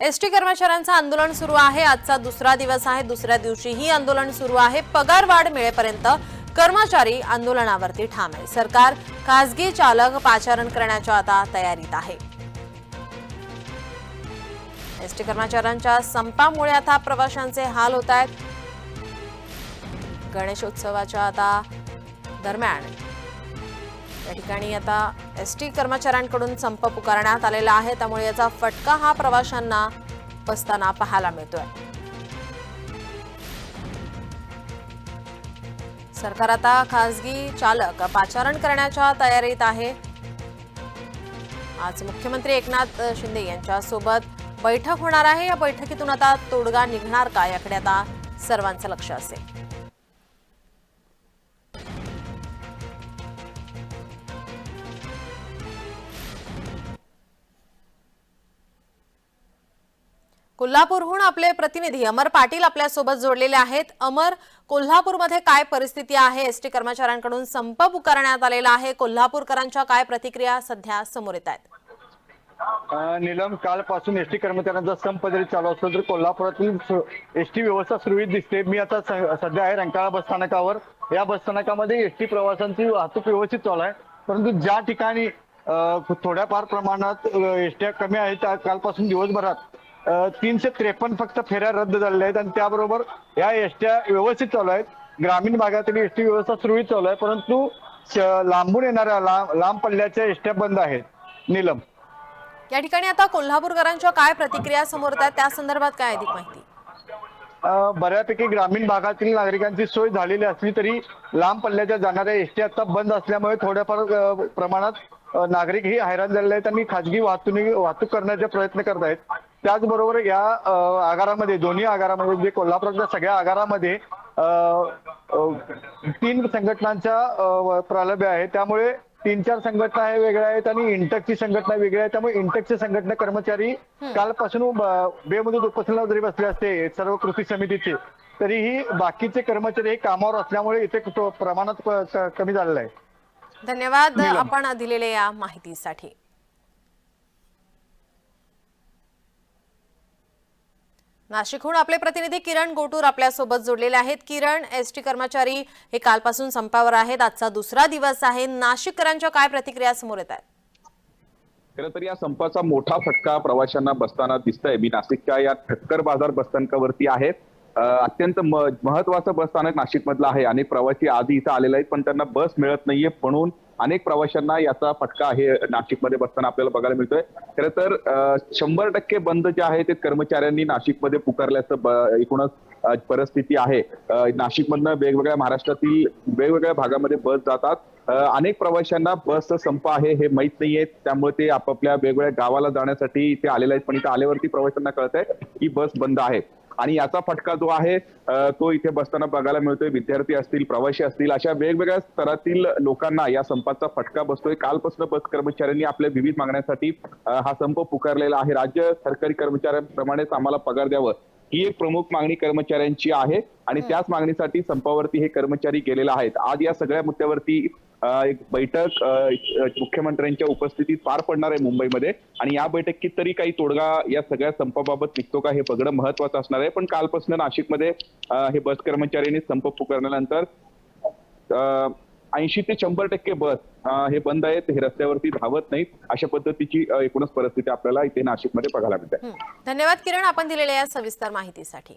ST कर्मचाऱ्यांचं आंदोलन सुरू आहे. आजचा दुसरा दिवस आहे. दुसऱ्या दिवशीही आंदोलन सुरू आहे. पगारवाढ मिळेपर्यंत कर्मचारी आंदोलनावरती ठाम आहे. सरकार खासगी चालक पाचारण करण्याच्या आता तयारीत आहे. एसटी कर्मचाऱ्यांच्या संपामुळे आता प्रवाशांचे हाल होत आहेत. गणेशोत्सवाच्या आता दरम्यान या ठिकाणी आता एस टी कर्मचाऱ्यांकडून संप पुकारण्यात आलेला आहे. त्यामुळे याचा फटका हा प्रवाशांना बसताना पाहायला मिळतोय. सरकार आता खासगी चालक पाचारण करण्याच्या तयारीत आहे. आज मुख्यमंत्री एकनाथ शिंदे यांच्यासोबत बैठक होणार आहे. या बैठकीतून आता तोडगा निघणार का? याकडे आता सर्वांचं लक्ष असेल. कोल्हापूरहून आपले प्रतिनिधी अमर पाटील आपल्यासोबत जोडलेले आहेत. अमर कोल्हापूरमध्ये काय परिस्थिती आहे? एसटी कर्मचाऱ्यांकडून संप पुकारण्यात आलेला आहे. कोल्हापूरकरांच्या काय प्रतिक्रिया सध्या समोर येत आहेत? निलम कालपासून एसटी कर्मचाऱ्यांचा संप जरी चालू असलो तरी कोल्हापुरातील एसटी व्यवस्था सुरळीत दिसते. मी आता सध्या आहे रंकाळा बस स्थानकावर. या बस स्थानकामध्ये एसटी प्रवासांची वाहतूक व्यवस्थित चालू आहे. परंतु ज्या ठिकाणी थोड्याफार प्रमाणात एसट्या कमी आहेत त्या कालपासून दिवसभरात तीनशे त्रेपन्न फक्त फेऱ्या रद्द झालेल्या आहेत आणि त्याबरोबर या एसट्या व्यवस्थित चालू आहेत. ग्रामीण भागातील एसटी व्यवस्था सुरळीत चालू आहे परंतु लांबून येणाऱ्या लांब लांब पल्ल्याच्या एसट्या बंद आहेत. नीलम. या ठिकाणी आता कोल्हापूरकरांच्या काय प्रतिक्रिया समोर त्या संदर्भात काय अधिक माहिती? बऱ्यापैकी ग्रामीण भागातील नागरिकांची सोय झालेली असली तरी लांब पल्ल्याच्या जाणाऱ्या एसटी आता बंद असल्यामुळे थोड्याफार प्रमाणात अ, नागरिकही हैराण झालेले आहेत आणि खाजगी वाहतुकी वाहतूक करण्याचे प्रयत्न करत आहेत त्याचबरोबर या आगारामध्ये दोन्ही आगारामध्ये जे कोल्हापूरच्या सगळ्या आगारामध्ये तीन संघटनांच्या अ, प्रालब्य आहे त्यामुळे तीन चार संघटना हे वेगळ्या आहेत आणि इंटकची संघटना वेगळी आहे. त्यामुळे इंटकचे संघटना कर्मचारी कालपासून बेमुदत उपोषणाला जरी बसले असते सर्व कृती समितीचे तरीही बाकीचे कर्मचारी हे कामावर असल्यामुळे इथे प्रमाणात कमी झालेलं आहे. धन्यवाद. आपण दिलेल्या या माहितीसाठी. नाशिकहून आपले प्रतिनिधी किरण गोटूर आपल्यासोबत जोडलेले आहेत. किरण एस टी कर्मचारी हे कालपासून संपावर आहेत. आजचा दुसरा दिवस आहे. नाशिककरांच्या काय प्रतिक्रिया समोर येत आहेत? खरं तर या संपाचा मोठा फटका प्रवाशांना बसताना दिसतंय. मी नाशिकच्या या ठक्कर बाजार बसस्थानकावरती आहे. अत्यंत महत्वाचं बसस्थानक नाशिक नाशिकमधलं आहे अनेक प्रवासी आधी इथं आलेले आहेत पण त्यांना बस मिळत नाहीये म्हणून अनेक प्रवाशांना याचा फटका आहे. नाशिकमध्ये बसताना आपल्याला बघायला मिळतोय. खरं तर शंभर टक्के बंद जे आहे ते कर्मचाऱ्यांनी नाशिकमध्ये पुकारल्याचं एकूणच परिस्थिती आहे. नाशिकमधनं वेगवेगळ्या महाराष्ट्रातील वेगवेगळ्या भागामध्ये बस जातात. अनेक प्रवाशांना बसचा संप आहे हे माहीत नाहीये. त्यामुळे ते आपापल्या वेगवेगळ्या गावाला जाण्यासाठी इथे आलेले आहेत. पण इथे आल्यावरती प्रवाशांना कळत आहे की बस बंद आहे. आणि याचा फटका जो आहे तो इथे बसताना बघायला मिळतोय. विद्यार्थी असतील प्रवासी असतील अशा वेगवेगळ्या स्तरातील लोकांना या संपाचा फटका बसतोय. कालपासून बस कर्मचाऱ्यांनी आपल्या विविध मागण्यांसाठी हा संप पुकारलेला आहे. राज्य सरकारी कर्मचाऱ्यांप्रमाणेच आम्हाला पगार द्यावं ही एक प्रमुख मागणी कर्मचाऱ्यांची आहे. आणि त्याच मागणीसाठी संपावरती हे कर्मचारी गेलेले आहेत. आज या सगळ्या मुद्द्यावरती एक बैठक मुख्यमंत्र्यांच्या उपस्थितीत पार पडणार आहे मुंबईमध्ये. आणि या बैठकीत तरी काही तोडगा या सगळ्या संपाबाबत निघतो का हे बघणं महत्वाचं असणार आहे. पण कालपासून नाशिकमध्ये हे बस कर्मचाऱ्यांनी संप पुकारल्यानंतर ऐंशी ते शंभर टक्के बस हे बंद आहेत. हे रस्त्यावरती धावत नाहीत. अशा पद्धतीची एकूणच परिस्थिती आपल्याला इथे नाशिकमध्ये बघायला मिळते. धन्यवाद किरण. आपण दिलेल्या या सविस्तर माहितीसाठी.